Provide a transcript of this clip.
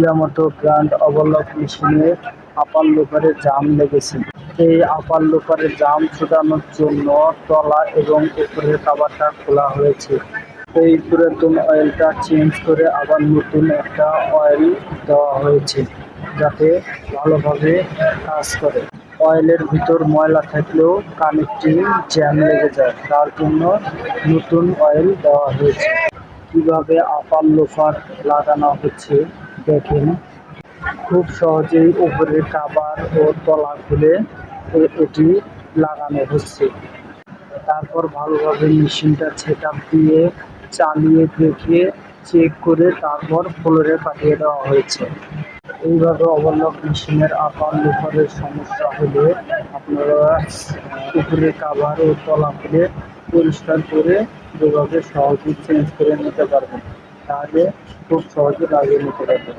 ইয়ামাটো brand overlock মেশিনে আপার লোকারে জাম লেগেছে। এই আপার লোকারে জাম ছোটানোর জন্য তলা এবং উপরের কাবারটা খোলা হয়েছে। এই পুরাতন অয়েলটা চেঞ্জ করে আবার নতুন একটা অয়েল দেওয়া হয়েছে, যাতে ভালোভাবে কাজ করে। অয়েলের ভিতর ময়লা থাকলেও কানেক্টিং জ্যাম লেগে যায়, তার জন্য নতুন অয়েল দেওয়া হয়েছে। কীভাবে আপার লোফার লাগানো হচ্ছে দেখেন, খুব সহজেই উপরের কাবার ও তলা খুলে এটি লাগানো হচ্ছে। তারপর ভালোভাবে মেশিনটা সেট দিয়ে চালিয়ে দেখে চেক করে তারপর ফ্লোরে পাঠিয়ে দেওয়া হয়েছে। এইভাবে ওভারলক মেশিনের আকার লোপারের সমস্যা হলে আপনারা উপরে কাভার ও তলা খুলে পরিষ্কার করে যেভাবে সহজেই চেঞ্জ করে নিতে পারবেন। তাহলে খুব সহজে লাগিয়ে নিতে পারবেন